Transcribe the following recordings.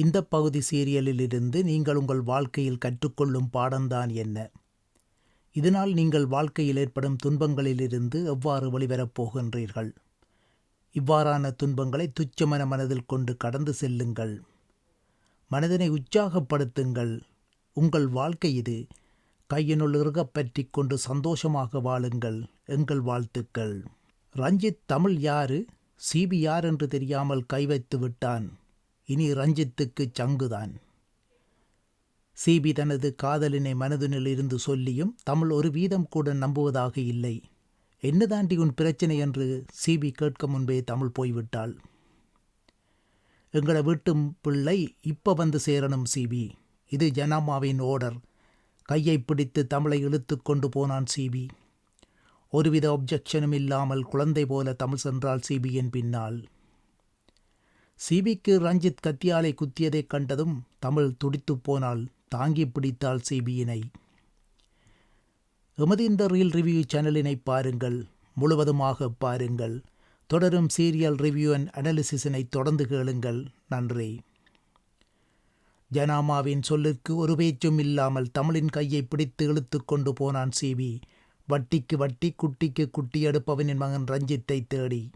இந்த பகுதி சீரியலிலிருந்து நீங்கள் உங்கள் வாழ்க்கையில் கற்றுக்கொள்ளும் பாடம்தான் என்ன? இதனால் நீங்கள் வாழ்க்கையில் ஏற்படும் துன்பங்களிலிருந்து எவ்வாறு வெளிவரப் போகின்றீர்கள்? இவ்வாறான துன்பங்களை துச்சமன மனதில் கொண்டு கடந்து செல்லுங்கள். மனதினை உற்சாகப்படுத்துங்கள். உங்கள் வாழ்க்கை இது கையினுள் இறுகப் பற்றி கொண்டு சந்தோஷமாக வாழுங்கள். எங்கள் வாழ்த்துக்கள். ரஞ்சித் தமிழ் யாரு? சிபி யார் என்று தெரியாமல் கை வைத்து விட்டான். இனி ரஞ்சித்துக்கு சங்குதான். சிபி தனது காதலினை மனதினில் இருந்து சொல்லியும் தமிழ் ஒரு வீதம் கூட நம்புவதாக இல்லை. என்ன தாண்டி உன் பிரச்சனை? என்று சிபி கேட்க முன்பே தமிழ் போய்விட்டாள். எங்களை வீட்டு பிள்ளை இப்ப வந்து சேரணும் சிபி. இது ஜனாமாவின் ஓடர். கையை பிடித்து தமிழை இழுத்து கொண்டு போனான் சிபி. ஒருவித ஒப்ஜெக்ஷனும் இல்லாமல் குழந்தை போல தமிழ் சென்றாள் சிபியின் பின்னால். சிபிக்கு ரஞ்சித் கத்தியாலை குத்தியதைக் கண்டதும் தமிழ் துடித்துப் போனால் தாங்கி பிடித்தாள் சிபியினை. எமது இந்த ரீல் ரிவ்யூ சேனலினை பாருங்கள் முழுவதுமாக பாருங்கள். தொடரும் சீரியல் ரிவ்யூ அண்ட் அனாலிசிஸினை தொடர்ந்து கேளுங்கள். நன்றி. ஜனாமாவின் சொல்லுக்கு ஒரு பேச்சும் இல்லாமல் தமிழின் கையை பிடித்து இழுத்து கொண்டு போனான் சிபி. வட்டிக்கு வட்டி குட்டிக்கு குட்டி எடுப்பவனின் மகன் ரஞ்சித்தை தேடி.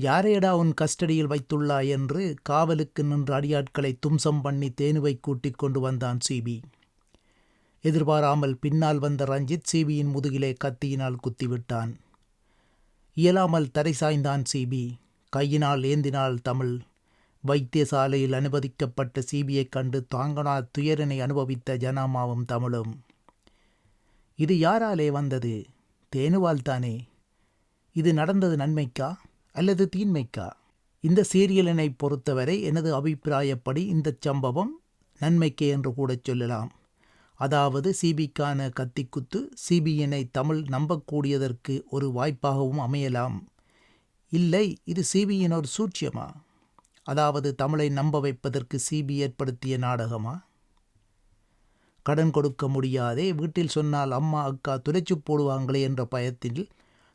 யாரையடா உன் கஸ்டடியில் வைத்துள்ளாய் என்று காவலுக்கு நின்ற அடியாட்களை தும்சம் பண்ணி தேனுவை கூட்டிக் கொண்டு வந்தான் சிபி. எதிர்பாராமல் பின்னால் வந்த ரஞ்சித் சிபியின் முதுகிலே கத்தியினால் குத்திவிட்டான். இயலாமல் தரை சாய்ந்தான் சிபி. கையினால் ஏந்தினால் தமிழ். வைத்தியசாலையில் அனுமதிக்கப்பட்ட சிபியைக் கண்டு தாங்கனா துயரினை அனுபவித்த ஜனாமாவும் தமிழும். இது யாராலே வந்தது? தேனுவால் தானே? இது நடந்தது நன்மைக்கா? அல்லது தீன்மைக்கா? இந்த சீரியலினை பொறுத்தவரை எனது அபிப்பிராயப்படி இந்த சம்பவம் நன்மைக்கே என்று கூட சொல்லலாம். அதாவது சிபிக்கான கத்திக்குத்து சிபியினை தமிழ் நம்பக்கூடியதற்கு ஒரு வாய்ப்பாகவும் அமையலாம். இல்லை இது சிபியின் ஒரு சூட்சியமா? அதாவது தமிழை நம்ப வைப்பதற்கு சிபி ஏற்படுத்திய நாடகமா? கடன் கொடுக்க முடியாதே வீட்டில் சொன்னால் அம்மா அக்கா துளைச்சு போடுவாங்களே என்ற பயத்தில்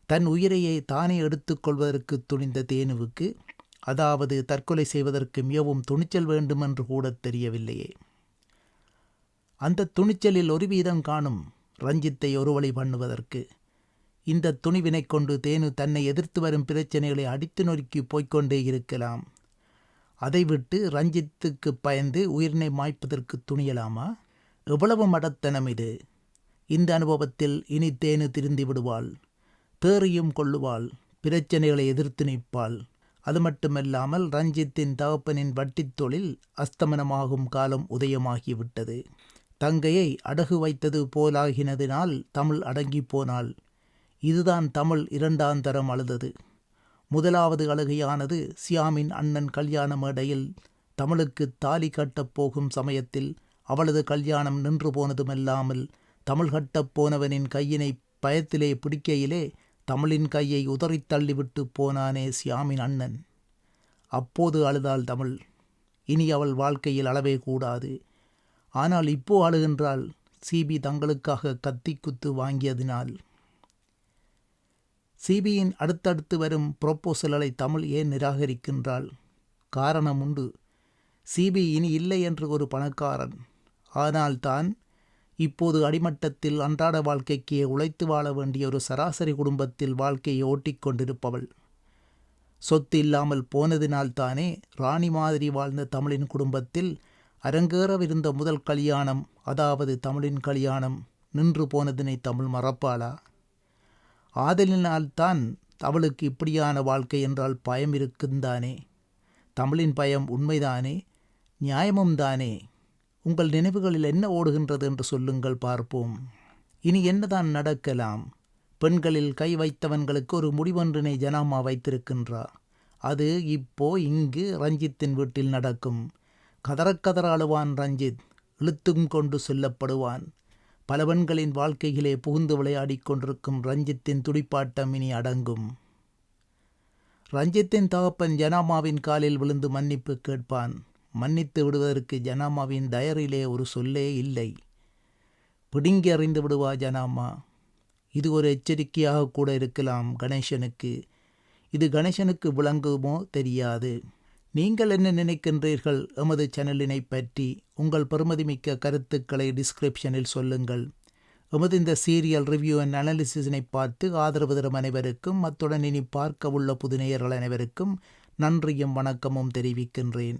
தன் உயிரையை தானே எடுத்துக்கொள்வதற்கு துணிந்த தேனுவுக்கு அதாவது தற்கொலை செய்வதற்கு மிகவும் துணிச்சல் வேண்டுமென்று கூட தெரியவில்லையே. அந்த துணிச்சலில் ஒரு வீதம் காணும் ரஞ்சித்தை ஒரு வழி பண்ணுவதற்கு இந்த துணிவினை கொண்டு தேனு தன்னை எதிர்த்து வரும் பிரச்சனைகளை அடித்து நொறுக்கி போய்கொண்டே இருக்கலாம். அதை விட்டு ரஞ்சித்துக்கு பயந்து உயிரினை மாய்ப்பதற்கு துணியலாமா? எவ்வளவு மடத்தனம் இது! இந்த அனுபவத்தில் இனி தேனு திருந்தி விடுவாள். தேறியும் கொள்ளுவாள் பிரச்சனைகளை எதிர்த்து நிற்பாள். அது மட்டுமல்லாமல் ரஞ்சித்தின் தகப்பனின் வட்டித் தொழில் அஸ்தமனமாகும் காலம் உதயமாகிவிட்டது. தங்கையை அடகு வைத்தது போலாகினதினால் தமிழ் அடங்கி போனாள். இதுதான் தமிழ் இரண்டாந்தரம் அழுதது. முதலாவது அழுகையானது சியாமின் அண்ணன் கல்யாண மேடையில் தமிழுக்கு தாலி கட்டப் போகும் சமயத்தில் அவளது கல்யாணம் நின்று போனதுமல்லாமல் தமிழ் கட்டப் போனவனின் கையினை பயத்திலே பிடிக்கையிலே தமிழின் கையை உதறித் தள்ளிவிட்டு போனானே சியாமின் அண்ணன். அப்போது அழுதாள் தமிழ். இனி அவள் வாழ்க்கையில் அளவே கூடாது. ஆனால் இப்போ அழுகின்றாள். சிபி தங்களுக்காக கத்தி குத்து வாங்கியதினால். சிபியின் அடுத்தடுத்து வரும் புரொப்போசல்களை தமிழ் ஏன் நிராகரிக்கின்றாள்? காரணம் உண்டு. சிபி இனி இல்லை என்று ஒரு பணக்காரன். ஆனால் தான் இப்போது அடிமட்டத்தில் அன்றாட வாழ்க்கைக்கு உழைத்து வாழ வேண்டிய ஒரு சராசரி குடும்பத்தில் வாழ்க்கையை ஓட்டிக்கொண்டிருப்பவள் சொத்து இல்லாமல் போனதினால்தானே ராணி மாதிரி வாழ்ந்த தமிழின் குடும்பத்தில் அரங்கேறவிருந்த முதல் கல்யாணம் அதாவது தமிழின் கல்யாணம் நின்று போனதினை தமிழ் மறப்பாளா? ஆதலினால்தான் அவளுக்கு இப்படியான வாழ்க்கை என்றால் பயம் இருக்குந்தானே. தமிழின் பயம் உண்மைதானே? நியாயமும் தானே? உங்கள் நினைவுகளில் என்ன ஓடுகின்றது என்று சொல்லுங்கள் பார்ப்போம். இனி என்னதான் நடக்கலாம்? பெண்களில் கை வைத்தவன்களுக்கு ஒரு முடிவொன்றினை ஜனாமா வைத்திருக்கின்றார். அது இப்போ இங்கு ரஞ்சித்தின் வீட்டில் நடக்கும். கதறக்கதற அழுவான் ரஞ்சித் இழுத்தும் கொண்டு செல்லப்படுவான். பல பெண்களின் வாழ்க்கையிலே புகுந்து விளையாடிக் கொண்டிருக்கும் ரஞ்சித்தின் துடிப்பாட்டம் இனி அடங்கும். ரஞ்சித்தின் தகப்பன் ஜனாமாவின் காலில் விழுந்து மன்னிப்பு கேட்பான். மன்னித்து விடுவதற்கு ஜனாமாவின் தயரிலே ஒரு சொல்லே இல்லை. பிடுங்கி அறிந்து விடுவா ஜனாமா? இது ஒரு எச்சரிக்கையாக கூட இருக்கலாம் கணேசனுக்கு. இது கணேசனுக்கு விளங்குமோ தெரியாது. நீங்கள் என்ன நினைக்கின்றீர்கள்? எமது சேனலினை பற்றி உங்கள் பெருமதிமிக்க கருத்துக்களை டிஸ்கிரிப்ஷனில் சொல்லுங்கள். எமது இந்த சீரியல் ரிவ்யூ அண்ட் அனாலிசிஸினை பார்த்து ஆதரவு தரும் அனைவருக்கும் அத்துடன் இனி பார்க்க உள்ள புதுநேயர்கள் அனைவருக்கும் நன்றியும் வணக்கமும் தெரிவிக்கின்றேன்.